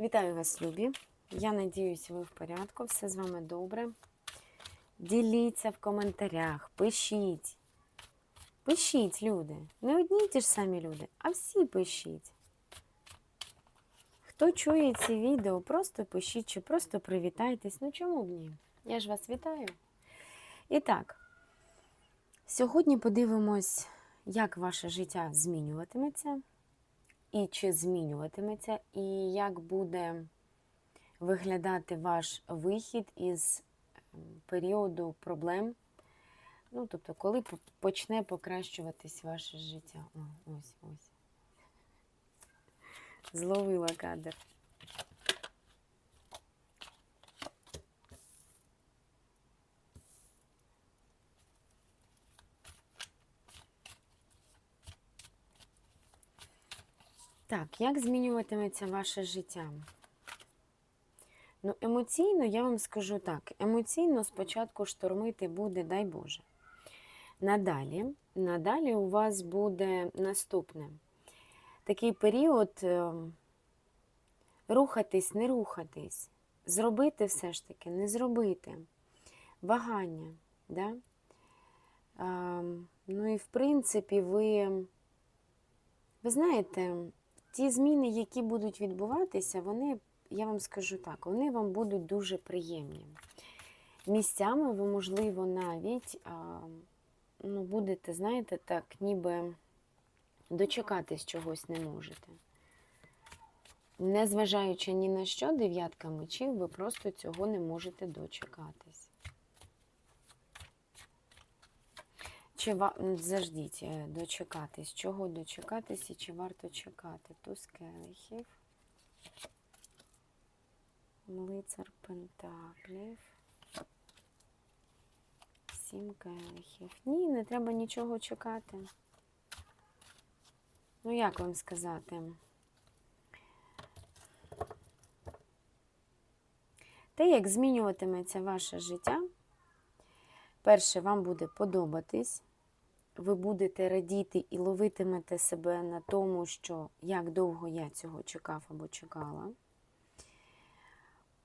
Вітаю вас, любі! Я надіюсь, ви в порядку, все з вами добре. Діліться в коментарях, пишіть. Пишіть, люди. Не одні ті ж самі люди, а всі пишіть. Хто чує ці відео, просто пишіть чи просто привітайтесь. Ну чому б ні? Я ж вас вітаю. І так, сьогодні подивимось, як ваше життя змінюватиметься і чи змінюватиметься, і як буде виглядати ваш вихід із ем, періоду проблем. Ну, тобто, коли почне покращуватись ваше життя. О, ось, ось. Зловила кадр. Так, як змінюватиметься ваше життя? Ну, емоційно, я вам скажу так: емоційно спочатку штормити буде, дай Боже. Надалі, надалі у вас буде наступне. Такий період е, рухатись, не рухатись, зробити все ж таки, не зробити, вагання. Да? А, ну і в принципі, ви, ви знаєте, ті зміни, які будуть відбуватися, вони, я вам скажу так, вони вам будуть дуже приємні. Місцями ви, можливо, навіть ну, будете, знаєте, так, ніби дочекатись чогось не можете. Незважаючи ні на що, дев'ятка мечів, ви просто цього не можете дочекатись. Чи ва... заждіть, е, дочекатись? Чого дочекатись і чи варто чекати? Туз келихів. Лицар Пентаклів. Сім келихів. Ні, не треба нічого чекати. Ну, як вам сказати? Те, як змінюватиметься ваше життя, перше, вам буде подобатись, ви будете радіти і ловитимете себе на тому, що як довго я цього чекав або чекала.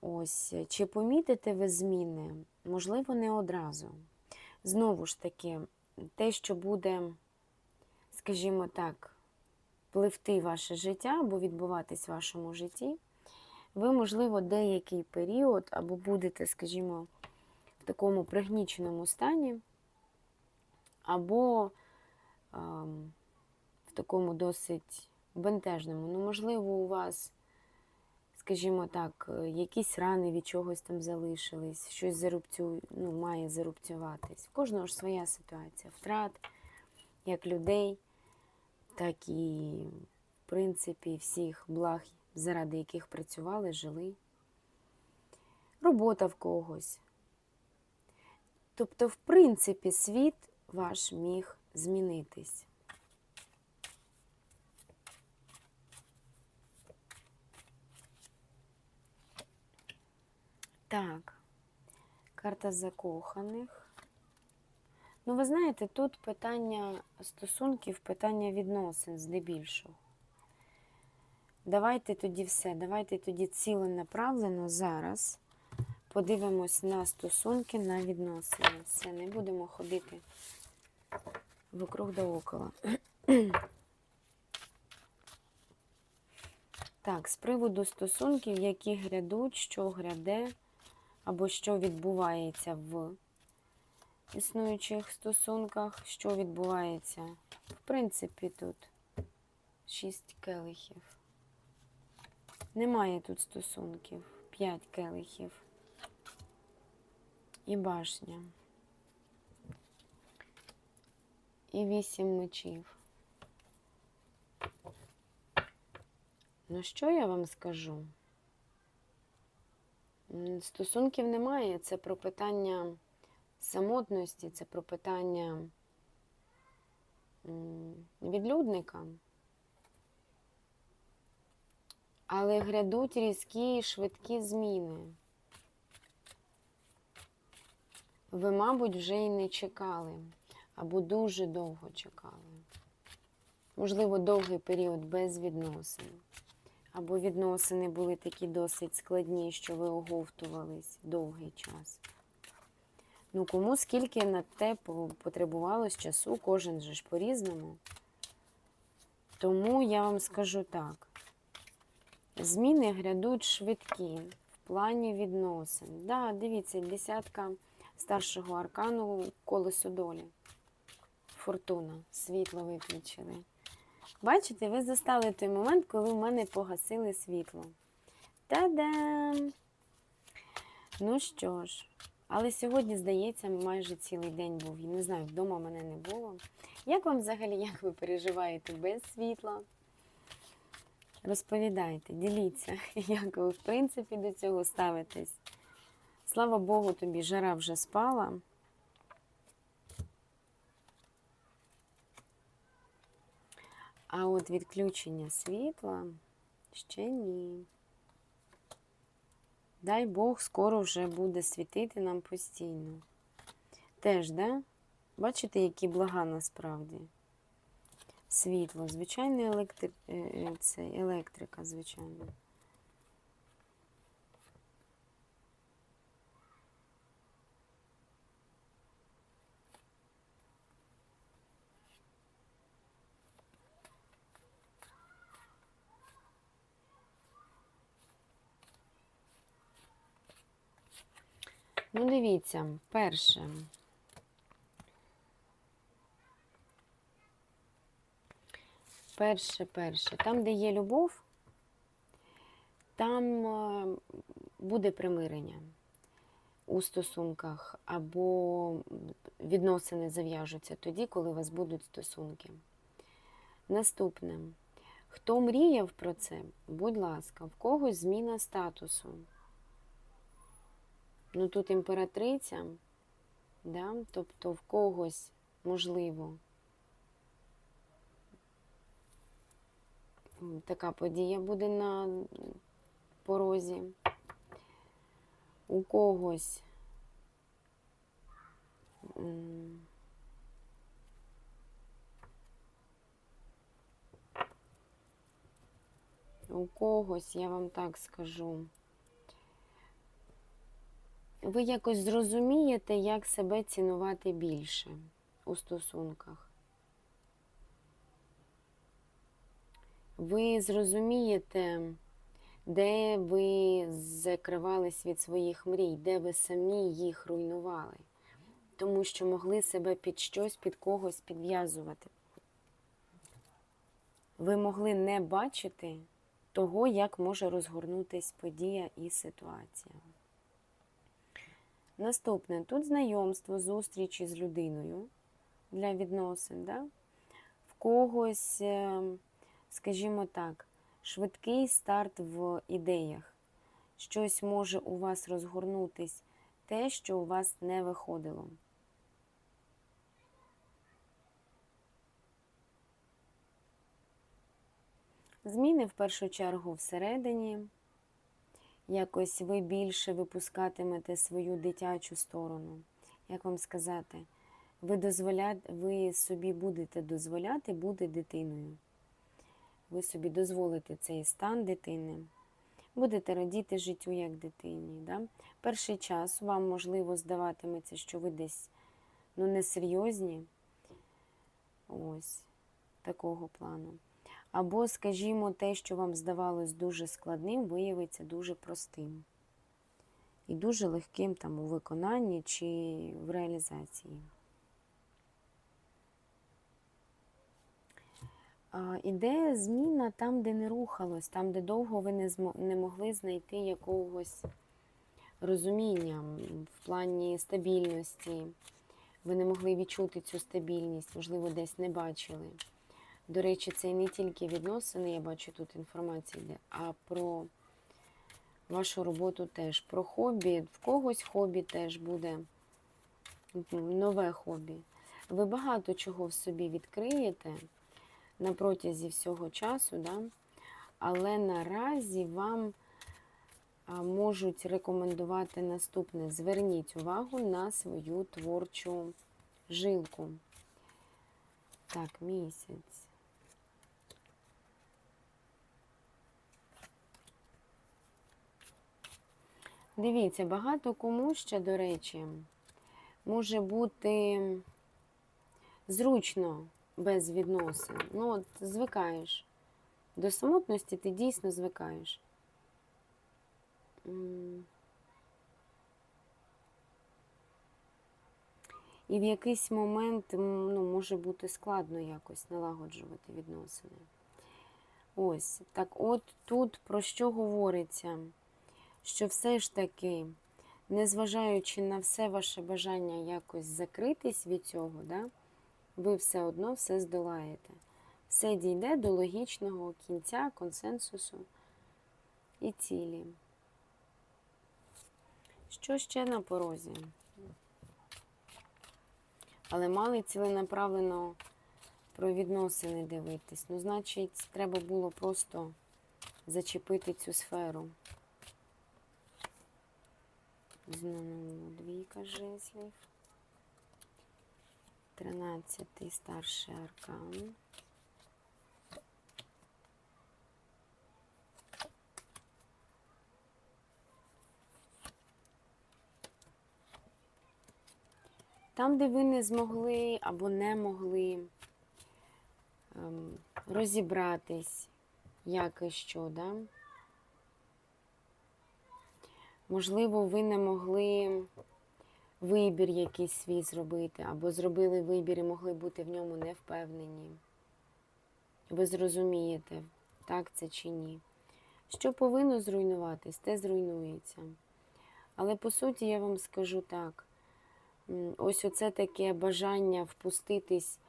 Ось, чи помітите ви зміни? Можливо, не одразу. Знову ж таки, те, що буде, скажімо так, пливти ваше життя або відбуватись в вашому житті, ви, можливо, деякий період або будете, скажімо, в такому пригніченому стані, або ем, в такому досить бентежному. Ну, можливо, у вас, скажімо так, е, якісь рани від чогось там залишились, щось зарубцю, ну, має зарубцюватись. В кожного ж своя ситуація. Втрат як людей, так і, в принципі, всіх благ, заради яких працювали, жили. Робота в когось. Тобто, в принципі, світ ваш міг змінитись. Так, карта закоханих. Ну, ви знаєте, тут питання стосунків, питання відносин здебільшого. Давайте тоді все, давайте тоді ціленаправлено зараз подивимось на стосунки, на відносини. Все, не будемо ходити вокруг да около. Так, з приводу стосунків, які грядуть, що гряде, або що відбувається в існуючих стосунках, що відбувається, в принципі, тут шість келихів. Немає тут стосунків. П'ять келихів. І башня. І вісім мечів. Ну, що я вам скажу? Стосунків немає. Це про питання самотності, це про питання відлюдника. Але грядуть різкі і швидкі зміни. Ви, мабуть, вже й не чекали, або дуже довго чекали. Можливо, довгий період без відносин. Або відносини були такі досить складні, що ви оговтувались довгий час. Ну, кому скільки на те потребувалось часу, кожен же ж по-різному. Тому я вам скажу так: зміни грядуть швидкі в плані відносин. Да, дивіться, десятка старшого аркану колесо долі. Фортуна, світло виключили. Бачите, ви застали той момент, коли в мене погасили світло. Та-дам! Ну що ж, але сьогодні, здається, майже цілий день був. Я не знаю, вдома мене не було. Як вам взагалі, як ви переживаєте без світла? Розповідайте, діліться, як ви, в принципі, до цього ставитесь. Слава Богу, тобі жара вже спала. А от відключення світла ще ні. Дай Бог, скоро вже буде світити нам постійно. Теж, да? Бачите, які блага насправді? Світло, звичайно, електри... е, е, це електрика, звичайно. Ну, дивіться, перше. Перше, перше. Там, де є любов, там е, буде примирення у стосунках, або відносини зав'яжуться тоді, коли у вас будуть стосунки. Наступне. Хто мріяв про це, будь ласка, в когось зміна статусу. Ну тут імператриця, да? тобто в когось можливо така подія буде на порозі. У когось у когось, я вам так скажу. Ви якось зрозумієте, як себе цінувати більше у стосунках. Ви зрозумієте, де ви закривались від своїх мрій, де ви самі їх руйнували, тому що могли себе під щось, під когось підв'язувати. Ви могли не бачити того, як може розгорнутись подія і ситуація. Наступне тут знайомство, зустрічі з людиною для відносин. Да? В когось, е, скажімо так, швидкий старт в ідеях. Щось може у вас розгорнутись те, що у вас не виходило. Зміни в першу чергу всередині. Якось ви більше випускатимете свою дитячу сторону. Як вам сказати, ви, дозволя... ви собі будете дозволяти бути дитиною. Ви собі дозволите цей стан дитини. Будете радіти життю як дитині. Да? Перший час вам, можливо, здаватиметься, що ви десь ну, несерйозні. Ось такого плану. Або, скажімо, те, що вам здавалось дуже складним, виявиться дуже простим. І дуже легким там у виконанні чи в реалізації. Іде зміна там, де не рухалось, там, де довго ви не, не могли знайти якогось розуміння в плані стабільності. Ви не могли відчути цю стабільність, можливо, десь не бачили. До речі, це не тільки відносини, я бачу тут інформація йде, а про вашу роботу теж. Про хобі. В когось хобі теж буде нове хобі. Ви багато чого в собі відкриєте на протязі всього часу, да? але наразі вам можуть рекомендувати наступне. Зверніть увагу на свою творчу жилку. Так, місяць. Дивіться, багато кому ще, до речі, може бути зручно без відносин. Ну, от звикаєш. До самотності ти дійсно звикаєш. І в якийсь момент ну, може бути складно якось налагоджувати відносини. Ось, так от тут про що говориться? Що все ж таки, незважаючи на все ваше бажання якось закритись від цього, да, ви все одно все здолаєте. Все дійде до логічного кінця, консенсусу і цілі. Що ще на порозі? Але мали ціленаправлено про відносини дивитись. Ну, значить, треба було просто зачепити цю сферу. Знову двійка жезлів. Тринадцятий старший аркан. Там, де ви не змогли або не могли ем, розібратись, як і що, да? Можливо, ви не могли вибір якийсь свій зробити, або зробили вибір і могли бути в ньому не впевнені. Ви зрозумієте, так це чи ні. Що повинно зруйнуватись, те зруйнується. Але по суті, я вам скажу так. Ось оце таке бажання впуститись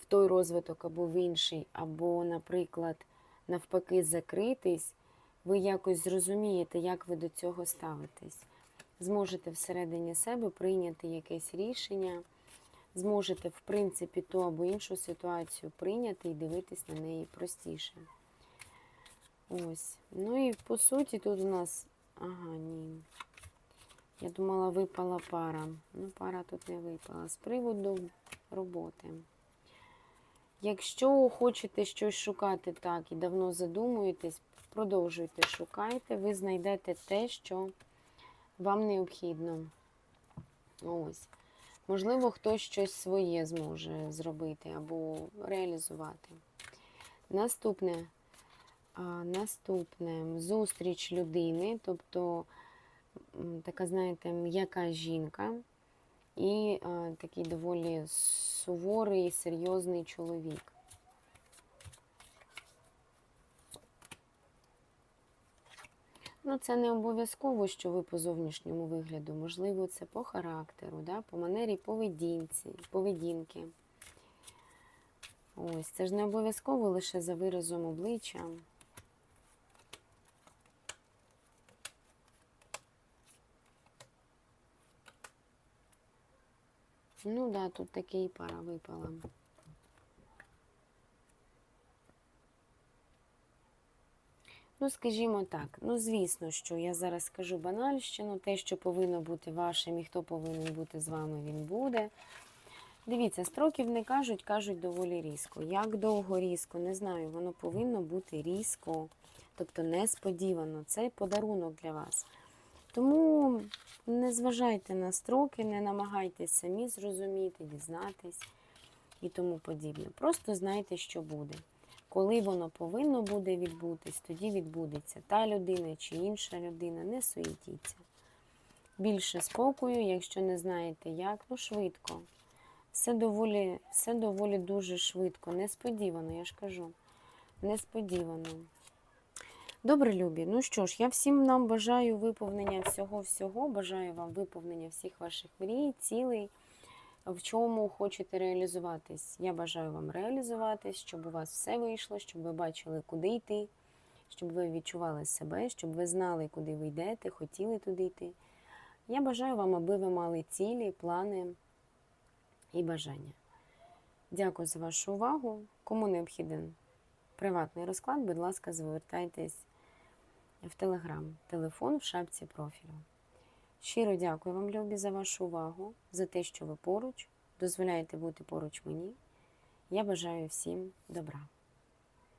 в той розвиток або в інший, або, наприклад, навпаки, закритись, ви якось зрозумієте, як ви до цього ставитесь. Зможете всередині себе прийняти якесь рішення, зможете, в принципі, ту або іншу ситуацію прийняти і дивитись на неї простіше. Ось. Ну і по суті, тут у нас. Ага, ні. Я думала, випала пара. Ну, пара тут не випала. З приводу роботи. Якщо хочете щось шукати так і давно задумуєтесь, продовжуйте шукайте, ви знайдете те, що вам необхідно. Ось. Можливо, хтось щось своє зможе зробити або реалізувати. Наступне, наступне зустріч людини, тобто така, знаєте, м'яка жінка і такий доволі суворий, серйозний чоловік. Ну, це не обов'язково, що ви по зовнішньому вигляду. Можливо, це по характеру, да? по манері поведінці, поведінки. Ось, це ж не обов'язково лише за виразом обличчя. Ну да, тут таки і пара випала. Ну, скажімо так, ну, звісно, що я зараз скажу банальщину, те, що повинно бути вашим і хто повинен бути з вами, він буде. Дивіться, строків не кажуть, кажуть доволі різко. Як довго різко, не знаю, воно повинно бути різко, тобто несподівано. Це подарунок для вас. Тому не зважайте на строки, не намагайтесь самі зрозуміти, дізнатись і тому подібне. Просто знайте, що буде. Коли воно повинно буде відбутись, тоді відбудеться. Та людина чи інша людина, не суетіться. Більше спокою, якщо не знаєте як, ну швидко. Все доволі, все доволі дуже швидко, несподівано, я ж кажу. Несподівано. Добре, любі. Ну що ж, я всім нам бажаю виповнення всього-всього. Бажаю вам виповнення всіх ваших мрій, цілей, в чому хочете реалізуватись. Я бажаю вам реалізуватись, щоб у вас все вийшло, щоб ви бачили, куди йти, щоб ви відчували себе, щоб ви знали, куди ви йдете, хотіли туди йти. Я бажаю вам, аби ви мали цілі, плани і бажання. Дякую за вашу увагу. Кому необхіден приватний розклад, будь ласка, звертайтесь в Телеграм, телефон в шапці профілю. Щиро дякую вам, любі, за вашу увагу, за те, що ви поруч, дозволяєте бути поруч мені. Я бажаю всім добра.